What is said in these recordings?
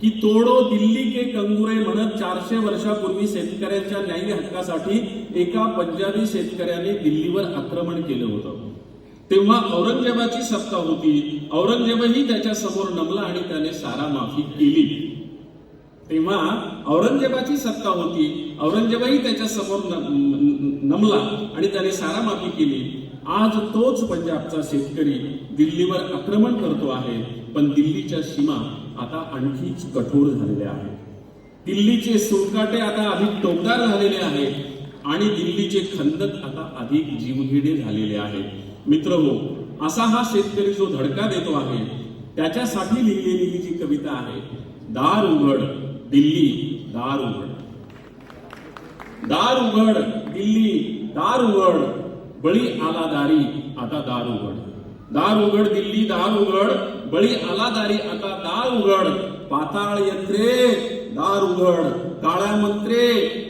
की तोडो दिल्ली के कंगुरे म्हणत चारशे वर्षापूर्वी शेतकऱ्यांच्या न्याय्य हक्कासाठी एका पंजाबी शेतकऱ्याने दिल्लीवर आक्रमण केलं होतं. तेव्हा औरंगजेबाची सत्ता होती. औरंगजेबही त्याच्यासमोर नमला आणि त्याने सारा माफी केली. तेव्हा औरंगजेबाची सत्ता होती. औरंगजेबही त्याच्यासमोर नमला आणि त्याने सारा माफी केली. आज तोच पंजाबचा शेतकरी दिल्लीवर आक्रमण करतो आहे. पण दिल्लीच्या सीमा आता आणखीच कठोर झालेले आहेत. दिल्लीचे सुटकाटे आता अधिक टोकदार झालेले आहेत आणि दिल्लीचे खंदक आता अधिक जीवघेणे झालेले आहेत. मित्र हो असा हा शेतकरी जो धडका देतो आहे त्याच्यासाठी लिहिलेली ही जी कविता आहे दार उघड दिल्ली दार उघड. दार उघड दिल्ली दार उघड बळी आला दारी आता दार उघड. दार उघड दिल्ली दार उघड बळी आला दारी आता दार उघड. पाताळ यंत्रे दार उघड. काळ्या मंत्रे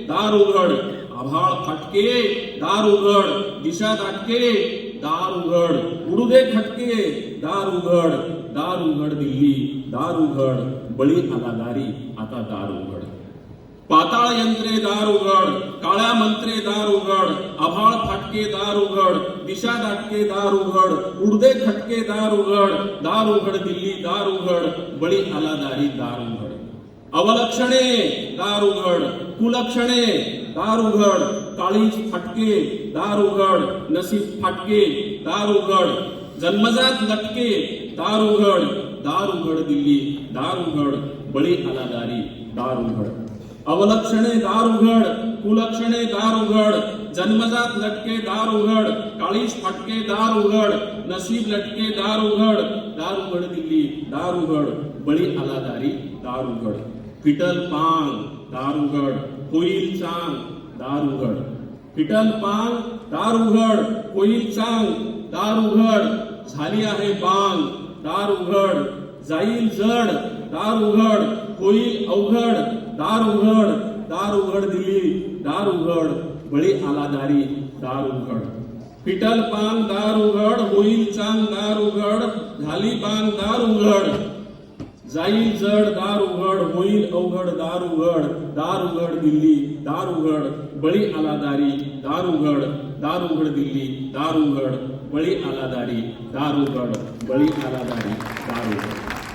दार उघड. आभाळ फाटके दार उघड. दिशा दाटके दार उघड. उडू दे खटके दार उघड. दार उघड दिल्ली दार उघड. बळी आला दारी आता दार उघड. पाताळ यंत्रे दार उघड काळ्या मंत्रे दार उघड आभाळ फाटके दार उघड दिशा दाटके दार उघड, उडदे खटके दार उघड दार उघड दिल्ली दार उघड, बळी आला दारी दार उघड. अवलक्षणे दार उघड, कुलक्षणे दार उघड काळीज फाटके दार उघड, नसीब फाटके दार उघड, जन्मजात लटके दार उघड दार उघड दिल्ली दार उघड, बळी आला दारी दार उघड. अवलक्षणे दार उघड कुलक्षणे दार उघड जन्मजात लटके दार उघड काळीश फटके दार उघड नसीब लटके दार उघड दार उघड दिली दार उघड बळी आला दारी दार उघड फिटल पांग दार उघड होईल चांग दार उघड फिटल पांग दार उघड होईल चांग दार उघड झाली आहे बांग दार उघड जाईल जड दार उघड होईल अवघड दार उघड दार उघड दिली दार उघड. बळी आला दारी दार उघड. पिटल पान दार उघड होईल चांग दार उघड झाली पान दार उघड. जाईल जड दार उघड होईल अवघड दार उघड. दार उघड दिल्ली दार उघड. बळी आला दारी दार उघड. दार उघड दिल्ली दार उघड. बळी आला दारी दार उघड. बळी आला दारी दार उघड.